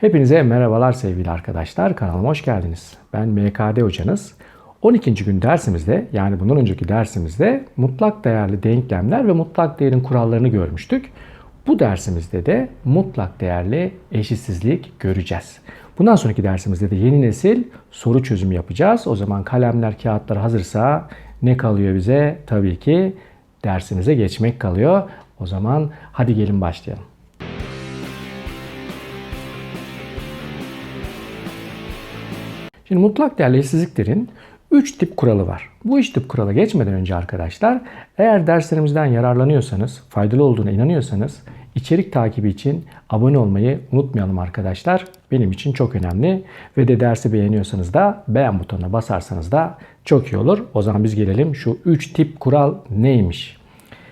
Hepinize merhabalar sevgili arkadaşlar. Kanalıma hoş geldiniz. Ben MKD hocanız. 12. gün dersimizde yani bundan önceki dersimizde mutlak değerli denklemler ve mutlak değerin kurallarını görmüştük. Bu dersimizde de mutlak değerli eşitsizlik göreceğiz. Bundan sonraki dersimizde de yeni nesil soru çözümü yapacağız. O zaman kalemler, kağıtlar hazırsa ne kalıyor bize? Tabii ki dersimize geçmek kalıyor. O zaman hadi gelin başlayalım. Şimdi mutlak değerli eşitsizliklerin 3 tip kuralı var. Bu 3 tip kurala geçmeden önce arkadaşlar eğer derslerimizden yararlanıyorsanız, faydalı olduğuna inanıyorsanız içerik takibi için abone olmayı unutmayalım arkadaşlar. Benim için çok önemli ve de dersi beğeniyorsanız da beğen butonuna basarsanız da çok iyi olur. O zaman biz gelelim şu 3 tip kural neymiş?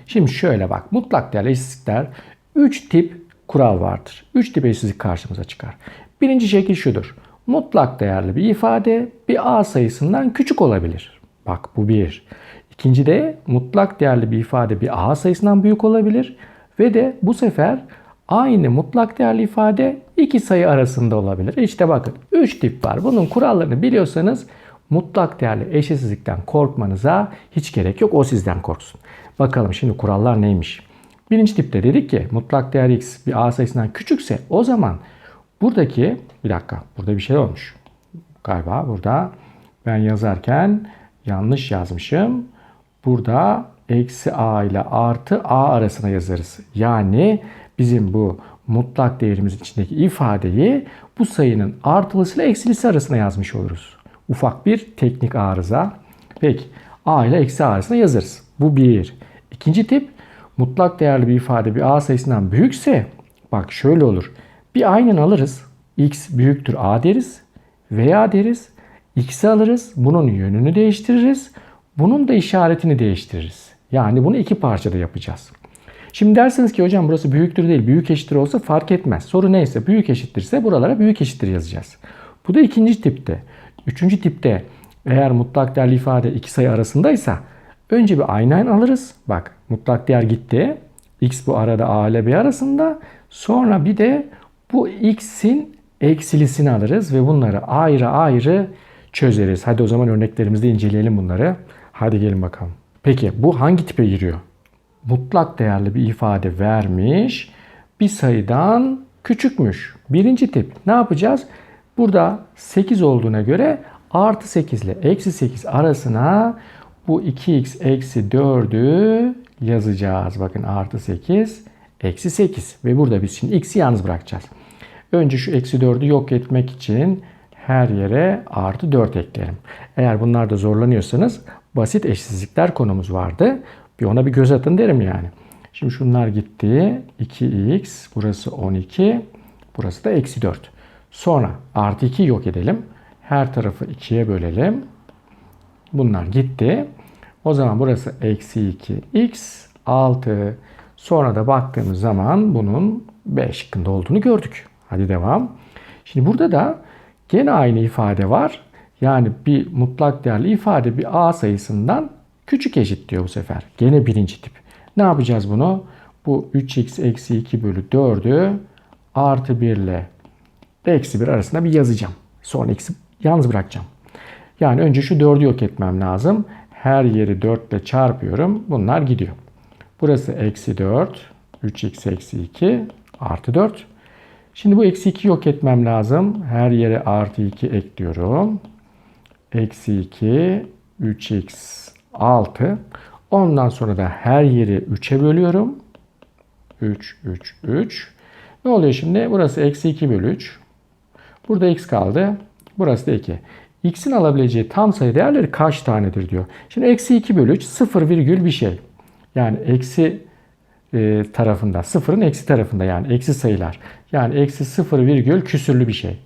Şimdi şöyle bak mutlak değerli eşitsizlikler 3 tip kural vardır. 3 tip eşitsizlik karşımıza çıkar. Birinci şekil şudur. Mutlak değerli bir ifade bir a sayısından küçük olabilir. Bak bu bir. İkinci de mutlak değerli bir ifade bir a sayısından büyük olabilir. Ve de bu sefer aynı mutlak değerli ifade iki sayı arasında olabilir. İşte bakın 3 tip var. Bunun kurallarını biliyorsanız mutlak değerli eşitsizlikten korkmanıza hiç gerek yok. O sizden korksun. Bakalım şimdi kurallar neymiş? Birinci tipte dedik ki mutlak değer x bir a sayısından küçükse o zaman buradaki bir dakika burada bir şey olmuş. Galiba burada ben yazarken yanlış yazmışım. Burada eksi a ile artı a arasına yazarız. Yani bizim bu mutlak değerimizin içindeki ifadeyi bu sayının artılısıyla eksilisi arasına yazmış oluruz. Ufak bir teknik arıza. Peki a ile eksi a arasına yazarız. Bu bir. İkinci tip mutlak değerli bir ifade bir a sayısından büyükse bak şöyle olur. Bir aynen alırız. x büyüktür a deriz veya deriz. x'i alırız. Bunun yönünü değiştiririz. Bunun da işaretini değiştiririz. Yani bunu iki parçada yapacağız. Şimdi dersiniz ki hocam burası büyüktür değil, büyük eşittir olsa fark etmez. Soru neyse büyük eşittirse buralara büyük eşittir yazacağız. Bu da ikinci tipte. Üçüncü tipte eğer mutlak değerli ifade iki sayı arasındaysa önce bir aynen alırız. Bak mutlak değer gitti. X bu arada A ile B arasında. Sonra bir de bu X'in eksilisini alırız ve bunları ayrı ayrı çözeriz. Hadi o zaman örneklerimizde inceleyelim bunları. Hadi gelin bakalım. Peki bu hangi tipe giriyor? Mutlak değerli bir ifade vermiş. Bir sayıdan küçükmüş. Birinci tip. Ne yapacağız? Burada 8 olduğuna göre artı 8 ile eksi 8 arasına bu 2x eksi 4'ü yazacağız. Bakın artı 8 eksi 8 ve burada biz şimdi x'i yalnız bırakacağız. Önce şu eksi 4'ü yok etmek için her yere artı 4 eklerim. Eğer bunlarda zorlanıyorsanız basit eşitsizlikler konumuz vardı. Bir ona bir göz atın derim yani. Şimdi şunlar gitti. 2x burası 12 burası da eksi 4. Sonra artı 2 yok edelim. Her tarafı 2'ye bölelim. Bunlar gitti. O zaman burası eksi 2 x 6. Sonra da baktığımız zaman bunun B şıkkında olduğunu gördük. Hadi devam. Şimdi burada da gene aynı ifade var. Yani bir mutlak değerli ifade bir A sayısından küçük eşit diyor bu sefer. Gene birinci tip. Ne yapacağız bunu? Bu 3x eksi 2 bölü 4'ü artı 1 ile eksi 1 arasında bir yazacağım. Sonra x'i yalnız bırakacağım. Yani önce şu 4'ü yok etmem lazım. Her yeri 4 ile çarpıyorum. Bunlar gidiyor. Burası eksi 4. 3x eksi 2 artı 4. Şimdi bu eksi 2 yok etmem lazım. Her yere artı 2 ekliyorum. Eksi 2 3x 6. Ondan sonra da her yeri 3'e bölüyorum. 3, 3, 3. Ne oluyor şimdi? Burası eksi 2 bölü 3. Burada x kaldı. Burası da 2. x'in alabileceği tam sayı değerleri kaç tanedir diyor. Şimdi eksi 2 bölü 3 0 virgül bir şey. Yani eksi e, tarafında, sıfırın eksi tarafında yani eksi sayılar. Yani eksi sıfır virgül küsürlü bir şey.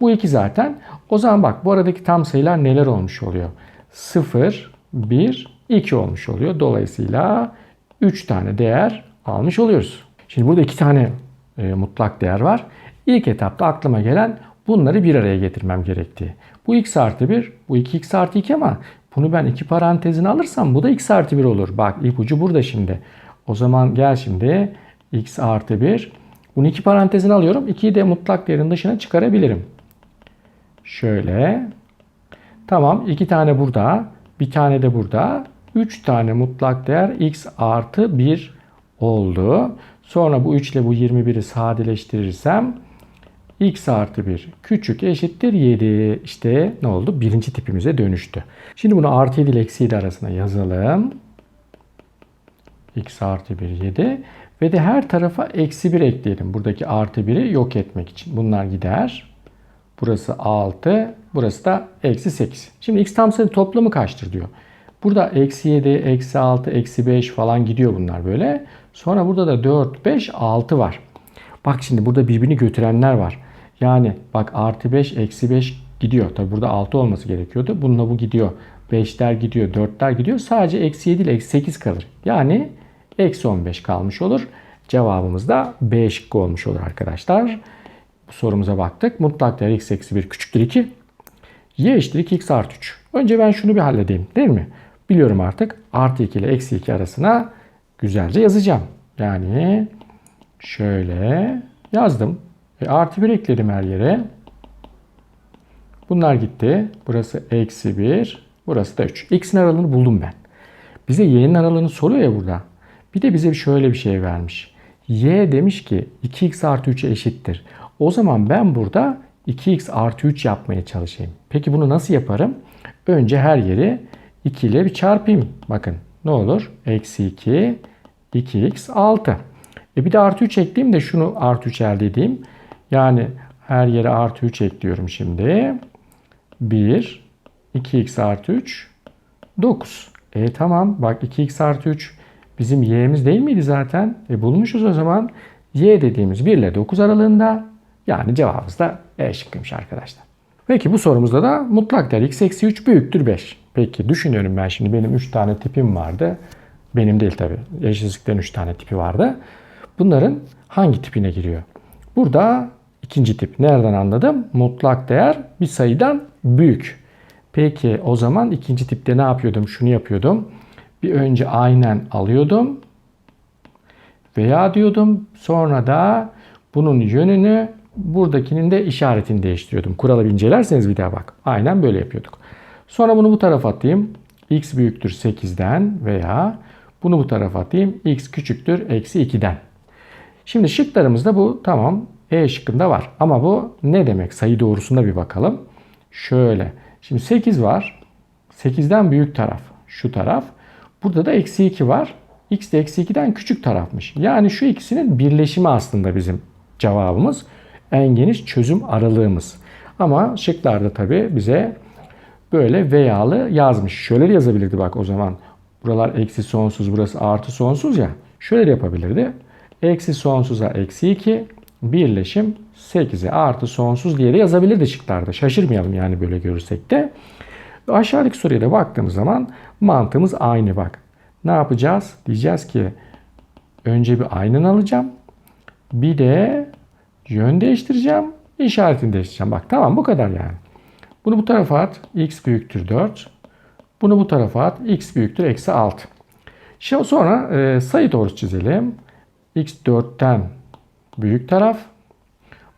Bu iki zaten. O zaman bak bu aradaki tam sayılar neler olmuş oluyor? 0, 1, 2 olmuş oluyor. Dolayısıyla 3 tane değer almış oluyoruz. Şimdi burada iki tane e, mutlak değer var. İlk etapta aklıma gelen bunları bir araya getirmem gerektiği. Bu x artı 1, bu 2x artı 2 ama bunu ben iki parantezine alırsam bu da x artı 1 olur. Bak ipucu burada şimdi. O zaman gel şimdi x artı 1 Bunu iki parantezine alıyorum. 2'yi de mutlak değerin dışına çıkarabilirim. Şöyle. Tamam. iki tane burada. Bir tane de burada. 3 tane mutlak değer x artı 1 oldu. Sonra bu 3 ile bu 21'i sadeleştirirsem x artı 1 küçük eşittir 7. İşte ne oldu? Birinci tipimize dönüştü. Şimdi bunu artı 7 ile eksi 7 arasına yazalım. x artı 1 7. Ve de her tarafa eksi 1 ekleyelim. Buradaki artı 1'i yok etmek için. Bunlar gider. Burası 6. Burası da eksi 8. Şimdi x tam sayı toplamı kaçtır diyor. Burada eksi 7, eksi 6, eksi 5 falan gidiyor bunlar böyle. Sonra burada da 4, 5, 6 var. Bak şimdi burada birbirini götürenler var. Yani bak artı 5, eksi 5 gidiyor. Tabi burada 6 olması gerekiyordu. Bununla bu gidiyor. 5'ler gidiyor, 4'ler gidiyor. Sadece eksi 7 ile eksi 8 kalır. Yani eksi 15 kalmış olur. Cevabımız da B şıkkı olmuş olur arkadaşlar. Bu sorumuza baktık. Mutlak değer x eksi 1 küçüktür 2. Y eşittir 2 x artı 3. Önce ben şunu bir halledeyim değil mi? Biliyorum artık artı 2 ile eksi 2 arasına güzelce yazacağım. Yani şöyle yazdım. E, artı 1 ekledim her yere. Bunlar gitti. Burası eksi 1. Burası da 3. X'in aralığını buldum ben. Bize y'nin aralığını soruyor ya burada. Bir de bize şöyle bir şey vermiş. y demiş ki 2x artı 3'e eşittir. O zaman ben burada 2x artı 3 yapmaya çalışayım. Peki bunu nasıl yaparım? Önce her yeri 2 ile bir çarpayım. Bakın ne olur? Eksi 2, 2x 6. E bir de artı 3 ekleyeyim de şunu artı 3 elde edeyim. Yani her yere artı 3 ekliyorum şimdi. 1, 2x artı 3, 9. E tamam bak 2x artı 3 bizim y'miz değil miydi zaten? E bulmuşuz o zaman. y dediğimiz 1 ile 9 aralığında. Yani cevabımız da E şıkkıymış arkadaşlar. Peki bu sorumuzda da mutlak değer x eksi 3 büyüktür 5. Peki düşünüyorum ben şimdi benim 3 tane tipim vardı. Benim değil tabi. Eşitsizliklerin 3 tane tipi vardı. Bunların hangi tipine giriyor? Burada ikinci tip. Nereden anladım? Mutlak değer bir sayıdan büyük. Peki o zaman ikinci tipte ne yapıyordum? Şunu yapıyordum. Bir önce aynen alıyordum. Veya diyordum. Sonra da bunun yönünü buradakinin de işaretini değiştiriyordum. Kuralı bir incelerseniz bir daha bak. Aynen böyle yapıyorduk. Sonra bunu bu tarafa atayım. x büyüktür 8'den veya bunu bu tarafa atayım. x küçüktür eksi 2'den. Şimdi şıklarımızda bu tamam E şıkkında var. Ama bu ne demek? Sayı doğrusunda bir bakalım. Şöyle. Şimdi 8 var. 8'den büyük taraf. Şu taraf. Burada da eksi 2 var. X de eksi 2'den küçük tarafmış. Yani şu ikisinin birleşimi aslında bizim cevabımız. En geniş çözüm aralığımız. Ama şıklarda tabi bize böyle veyalı yazmış. Şöyle yazabilirdi bak o zaman. Buralar eksi sonsuz, burası artı sonsuz ya. Şöyle yapabilirdi. Eksi sonsuza eksi 2, birleşim 8'e artı sonsuz diye de yazabilirdi şıklarda. Şaşırmayalım yani böyle görürsek de. Aşağıdaki soruya da baktığımız zaman mantığımız aynı bak. Ne yapacağız? Diyeceğiz ki önce bir aynen alacağım. Bir de yön değiştireceğim. işaretini değiştireceğim. Bak tamam bu kadar yani. Bunu bu tarafa at. x büyüktür 4. Bunu bu tarafa at. x büyüktür eksi 6. Şimdi sonra e, sayı doğrusu çizelim. x 4'ten büyük taraf.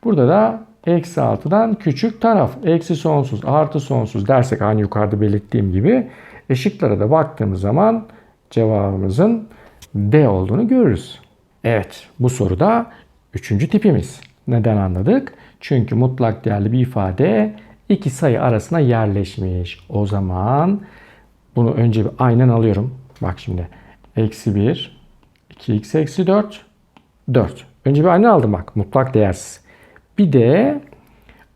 Burada da eksi 6'dan küçük taraf. Eksi sonsuz artı sonsuz dersek aynı yukarıda belirttiğim gibi eşiklere de baktığımız zaman cevabımızın D olduğunu görürüz. Evet bu soruda üçüncü tipimiz. Neden anladık? Çünkü mutlak değerli bir ifade iki sayı arasına yerleşmiş. O zaman bunu önce bir aynen alıyorum. Bak şimdi. Eksi 1, 2x eksi 4, 4. Önce bir aynen aldım bak. Mutlak değersiz. Bir de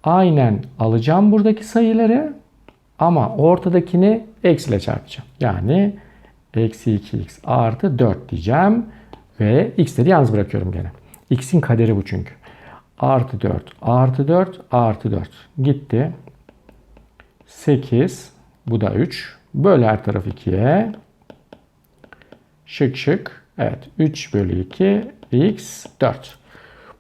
aynen alacağım buradaki sayıları ama ortadakini eksiyle çarpacağım. Yani eksi 2x artı 4 diyeceğim. Ve x'leri yalnız bırakıyorum gene. x'in kaderi bu çünkü. Artı 4, artı 4, artı 4. Gitti. 8, bu da 3. Böl her taraf 2'ye. Şık şık. Evet 3 bölü 2 x 4.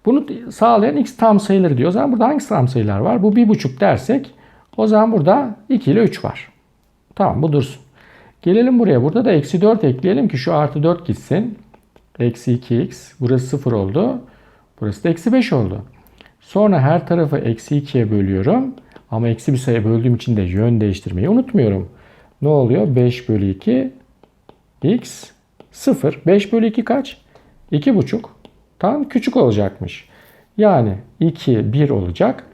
Bunu sağlayan x tam sayıları diyor. O zaman burada hangi tam sayılar var? Bu 1,5 dersek o zaman burada 2 ile 3 var. Tamam bu dursun. Gelelim buraya. Burada da eksi 4 ekleyelim ki şu artı 4 gitsin. Eksi 2x. Burası 0 oldu. Burası da eksi 5 oldu. Sonra her tarafı eksi 2'ye bölüyorum. Ama eksi bir sayı böldüğüm için de yön değiştirmeyi unutmuyorum. Ne oluyor? 5 bölü 2 x 0. 5 bölü 2 kaç? 2,5. Tam küçük olacakmış. Yani 2, 1 olacak.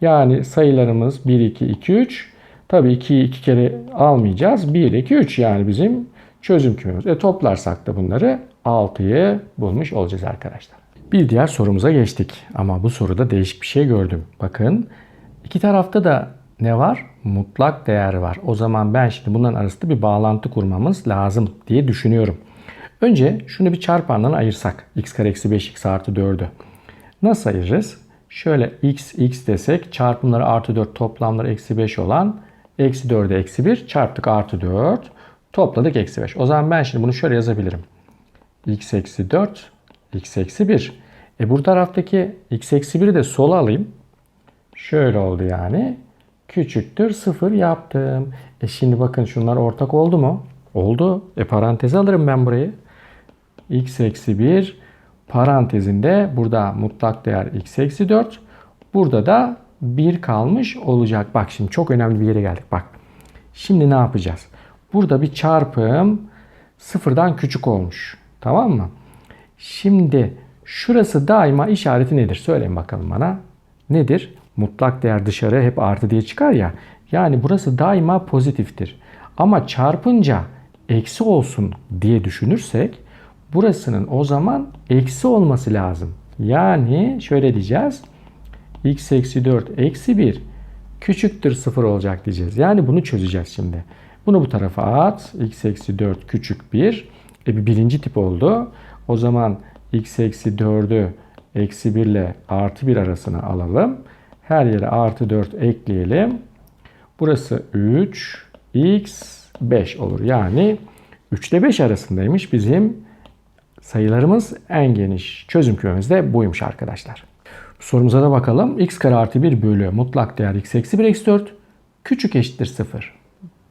Yani sayılarımız 1, 2, 2, 3. Tabii 2'yi 2 kere almayacağız. 1, 2, 3 yani bizim çözüm kümemiz. E toplarsak da bunları 6'yı bulmuş olacağız arkadaşlar. Bir diğer sorumuza geçtik. Ama bu soruda değişik bir şey gördüm. Bakın iki tarafta da ne var? Mutlak değer var. O zaman ben şimdi bunların arasında bir bağlantı kurmamız lazım diye düşünüyorum. Önce şunu bir çarpandan ayırsak. x kare eksi 5x artı 4'ü. Nasıl ayırırız? Şöyle x x desek çarpımları artı 4 toplamları eksi 5 olan eksi 4'e eksi 1 çarptık artı 4 topladık eksi 5. O zaman ben şimdi bunu şöyle yazabilirim. x eksi 4 x eksi 1. E bu taraftaki x eksi 1'i de sola alayım. Şöyle oldu yani. Küçüktür 0 yaptım. E şimdi bakın şunlar ortak oldu mu? Oldu. E paranteze alırım ben burayı. X eksi 1 parantezinde burada mutlak değer x eksi 4. Burada da 1 kalmış olacak. Bak şimdi çok önemli bir yere geldik. Bak. Şimdi ne yapacağız? Burada bir çarpım sıfırdan küçük olmuş. Tamam mı? Şimdi şurası daima işareti nedir? Söyleyin bakalım bana. Nedir? Mutlak değer dışarı hep artı diye çıkar ya. Yani burası daima pozitiftir. Ama çarpınca eksi olsun diye düşünürsek burasının o zaman eksi olması lazım. Yani şöyle diyeceğiz. x eksi 4 eksi 1 küçüktür 0 olacak diyeceğiz. Yani bunu çözeceğiz şimdi. Bunu bu tarafa at. x eksi 4 küçük 1. E bir birinci tip oldu. O zaman x eksi 4'ü eksi 1 ile artı 1 arasına alalım. Her yere artı 4 ekleyelim. Burası 3, x 5 olur. Yani 3 ile 5 arasındaymış bizim sayılarımız en geniş çözüm kümemiz de buymuş arkadaşlar. Sorumuza da bakalım. x kare artı 1 bölü mutlak değer x eksi 1 eksi 4 küçük eşittir 0.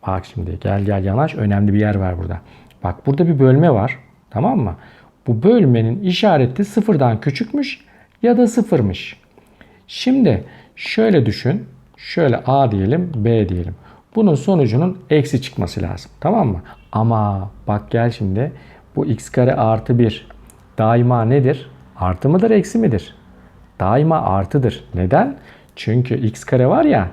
Bak şimdi gel gel yanaş önemli bir yer var burada. Bak burada bir bölme var. Tamam mı? Bu bölmenin işareti sıfırdan küçükmüş ya da sıfırmış. Şimdi şöyle düşün. Şöyle A diyelim, B diyelim. Bunun sonucunun eksi çıkması lazım. Tamam mı? Ama bak gel şimdi. Bu x kare artı 1 daima nedir? Artı mıdır, eksi midir? Daima artıdır. Neden? Çünkü x kare var ya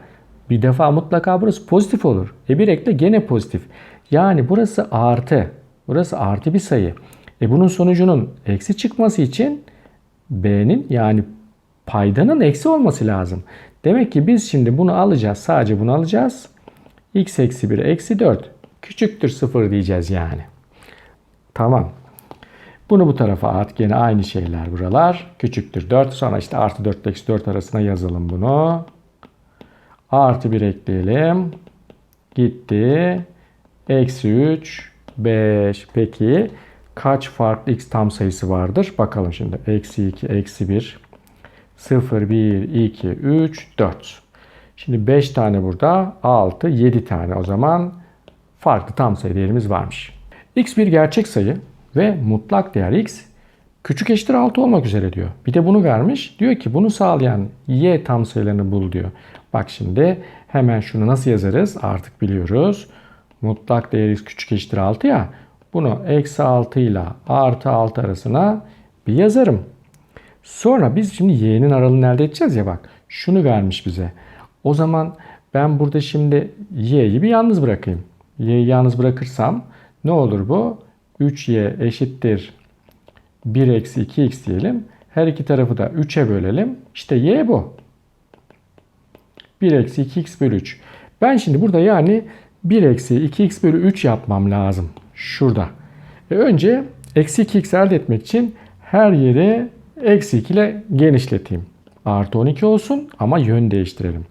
bir defa mutlaka burası pozitif olur. E bir ekle gene pozitif. Yani burası artı. Burası artı bir sayı. E bunun sonucunun eksi çıkması için b'nin yani paydanın eksi olması lazım. Demek ki biz şimdi bunu alacağız. Sadece bunu alacağız. x eksi 1 eksi 4 küçüktür 0 diyeceğiz yani. Tamam. Bunu bu tarafa at. Gene aynı şeyler buralar. Küçüktür 4. Sonra işte artı 4 ile eksi 4 arasına yazalım bunu. Artı 1 ekleyelim. Gitti. Eksi 3, 5. Peki kaç farklı x tam sayısı vardır? Bakalım şimdi. Eksi 2, eksi 1, 0, 1, 2, 3, 4. Şimdi 5 tane burada, 6, 7 tane o zaman farklı tam sayı değerimiz varmış. X bir gerçek sayı ve mutlak değer x küçük eşittir 6 olmak üzere diyor. Bir de bunu vermiş. Diyor ki bunu sağlayan y tam sayılarını bul diyor. Bak şimdi hemen şunu nasıl yazarız artık biliyoruz. Mutlak değer x küçük eşittir 6 ya. Bunu eksi 6 ile artı 6 arasına bir yazarım. Sonra biz şimdi y'nin aralığını elde edeceğiz ya bak. Şunu vermiş bize. O zaman ben burada şimdi y'yi bir yalnız bırakayım. Y'yi yalnız bırakırsam ne olur bu? 3y eşittir 1 eksi 2x diyelim. Her iki tarafı da 3'e bölelim. İşte y bu. 1 eksi 2x bölü 3. Ben şimdi burada yani 1 eksi 2x bölü 3 yapmam lazım. Şurada. E önce eksi 2x elde etmek için her yeri eksi 2 ile genişleteyim. Artı 12 olsun ama yön değiştirelim.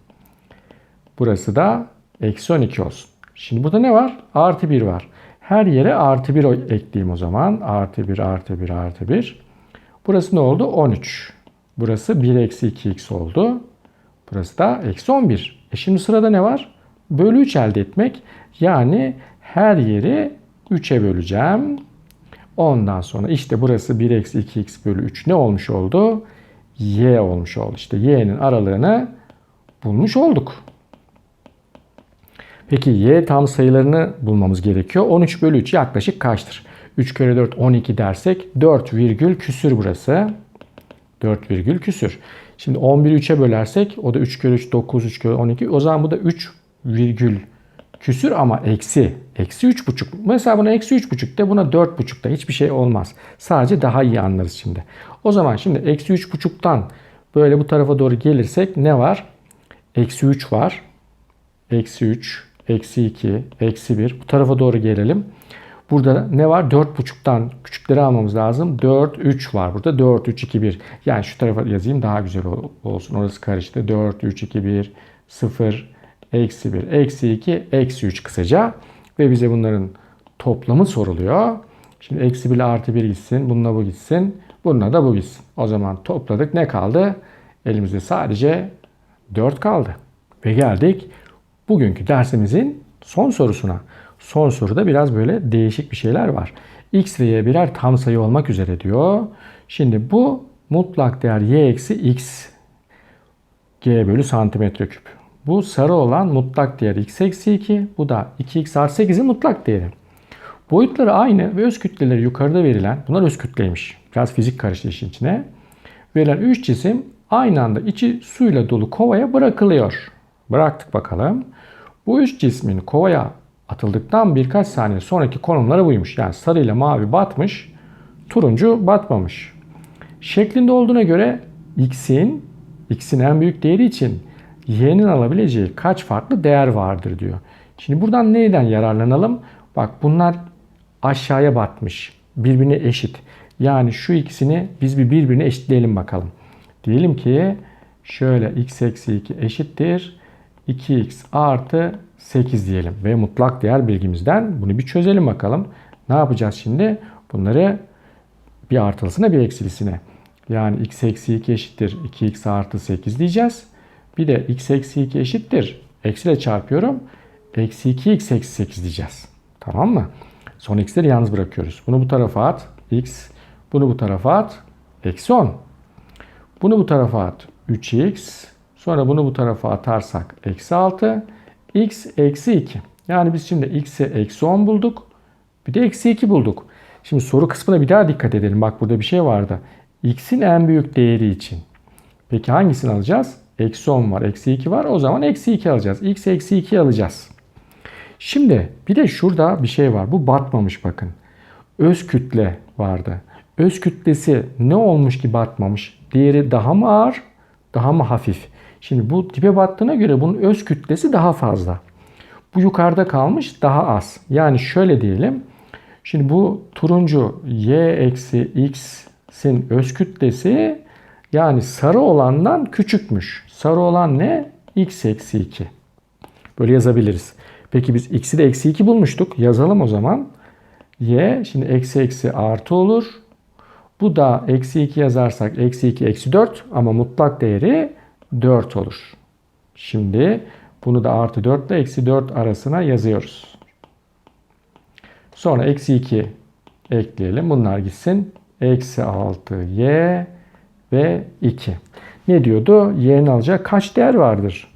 Burası da eksi 12 olsun. Şimdi burada ne var? Artı 1 var. Her yere artı 1 ekleyeyim o zaman. Artı 1, artı 1, artı 1. Burası ne oldu? 13. Burası 1 eksi 2x oldu. Burası da eksi 11. E şimdi sırada ne var? Bölü 3 elde etmek. Yani her yeri 3'e böleceğim. Ondan sonra işte burası 1 eksi 2x bölü 3 ne olmuş oldu? y olmuş oldu. İşte y'nin aralığını bulmuş olduk. Peki y tam sayılarını bulmamız gerekiyor. 13 bölü 3 yaklaşık kaçtır? 3 kere 4 12 dersek 4 virgül küsür burası. 4 virgül küsür. Şimdi 11'i 3'e bölersek o da 3 kere 3 9 3 kere 12. O zaman bu da 3 virgül küsür ama eksi. Eksi 3,5. Mesela buna eksi 3,5 de buna 4,5 da hiçbir şey olmaz. Sadece daha iyi anlarız şimdi. O zaman şimdi eksi 3,5'tan böyle bu tarafa doğru gelirsek ne var? Eksi 3 var. Eksi 3, eksi 2, eksi 1. Bu tarafa doğru gelelim. Burada ne var? 4,5'tan küçükleri almamız lazım. 4, 3 var burada. 4, 3, 2, 1. Yani şu tarafa yazayım daha güzel olsun. Orası karıştı. 4, 3, 2, 1, 0, eksi 1, eksi 2, eksi 3 kısaca. Ve bize bunların toplamı soruluyor. Şimdi eksi 1 ile artı 1 gitsin. Bununla bu gitsin. Bununla da bu gitsin. O zaman topladık. Ne kaldı? Elimizde sadece 4 kaldı. Ve geldik bugünkü dersimizin son sorusuna. Son soruda biraz böyle değişik bir şeyler var. X ve Y birer tam sayı olmak üzere diyor. Şimdi bu mutlak değer Y eksi X G bölü santimetre küp. Bu sarı olan mutlak değer X eksi 2. Bu da 2X artı 8'in mutlak değeri. Boyutları aynı ve öz kütleleri yukarıda verilen, bunlar öz kütleymiş. Biraz fizik karıştı işin içine. Verilen 3 cisim aynı anda içi suyla dolu kovaya bırakılıyor. Bıraktık bakalım. Bu üç cismin kovaya atıldıktan birkaç saniye sonraki konumları buymuş. Yani sarı ile mavi batmış, turuncu batmamış. Şeklinde olduğuna göre x'in x'in en büyük değeri için y'nin alabileceği kaç farklı değer vardır diyor. Şimdi buradan neyden yararlanalım? Bak bunlar aşağıya batmış. Birbirine eşit. Yani şu ikisini biz bir birbirine eşitleyelim bakalım. Diyelim ki şöyle x eksi 2 eşittir. 2x artı 8 diyelim. Ve mutlak değer bilgimizden bunu bir çözelim bakalım. Ne yapacağız şimdi? Bunları bir artılısına bir eksilisine. Yani x eksi 2 eşittir 2x artı 8 diyeceğiz. Bir de x eksi 2 eşittir. Eksiyle çarpıyorum. Eksi 2x eksi 8 diyeceğiz. Tamam mı? Son x'leri yalnız bırakıyoruz. Bunu bu tarafa at. x. Bunu bu tarafa at. Eksi 10. Bunu bu tarafa at. 3x. Sonra bunu bu tarafa atarsak eksi 6. x eksi 2. Yani biz şimdi x'e eksi 10 bulduk. Bir de eksi 2 bulduk. Şimdi soru kısmına bir daha dikkat edelim. Bak burada bir şey vardı. x'in en büyük değeri için. Peki hangisini alacağız? Eksi 10 var, eksi 2 var. O zaman eksi 2 alacağız. x eksi 2 alacağız. Şimdi bir de şurada bir şey var. Bu batmamış bakın. Öz kütle vardı. Öz kütlesi ne olmuş ki batmamış? Diğeri daha mı ağır, daha mı hafif? Şimdi bu dibe battığına göre bunun öz kütlesi daha fazla. Bu yukarıda kalmış daha az. Yani şöyle diyelim. Şimdi bu turuncu y eksi x'in öz kütlesi yani sarı olandan küçükmüş. Sarı olan ne? x eksi 2. Böyle yazabiliriz. Peki biz x'i de eksi 2 bulmuştuk. Yazalım o zaman. y şimdi eksi eksi artı olur. Bu da eksi 2 yazarsak eksi 2 eksi 4 ama mutlak değeri 4 olur. Şimdi bunu da artı 4 ile eksi 4 arasına yazıyoruz. Sonra eksi 2 ekleyelim. Bunlar gitsin. Eksi 6y ve 2. Ne diyordu? Y'nin alacağı kaç değer vardır?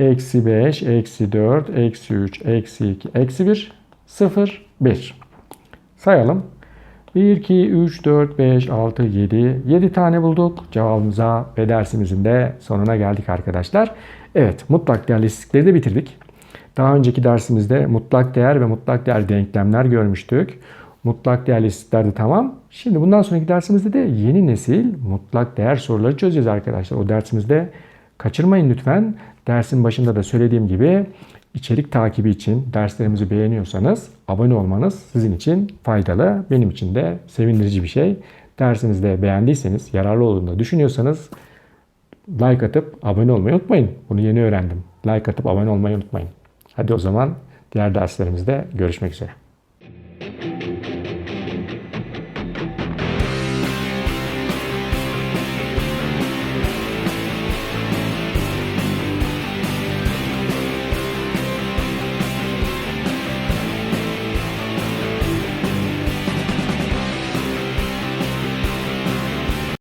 Eksi 5, eksi 4, eksi 3, eksi 2, eksi 1, 0, 1. Sayalım. 1, 2, 3, 4, 5, 6, 7. 7 tane bulduk. Cevabımıza ve dersimizin de sonuna geldik arkadaşlar. Evet mutlak değer listlikleri de bitirdik. Daha önceki dersimizde mutlak değer ve mutlak değer denklemler görmüştük. Mutlak değer listlikler de tamam. Şimdi bundan sonraki dersimizde de yeni nesil mutlak değer soruları çözeceğiz arkadaşlar. O dersimizde kaçırmayın lütfen. Dersin başında da söylediğim gibi içerik takibi için derslerimizi beğeniyorsanız abone olmanız sizin için faydalı. Benim için de sevindirici bir şey. Dersinizde beğendiyseniz, yararlı olduğunu düşünüyorsanız like atıp abone olmayı unutmayın. Bunu yeni öğrendim. Like atıp abone olmayı unutmayın. Hadi o zaman diğer derslerimizde görüşmek üzere.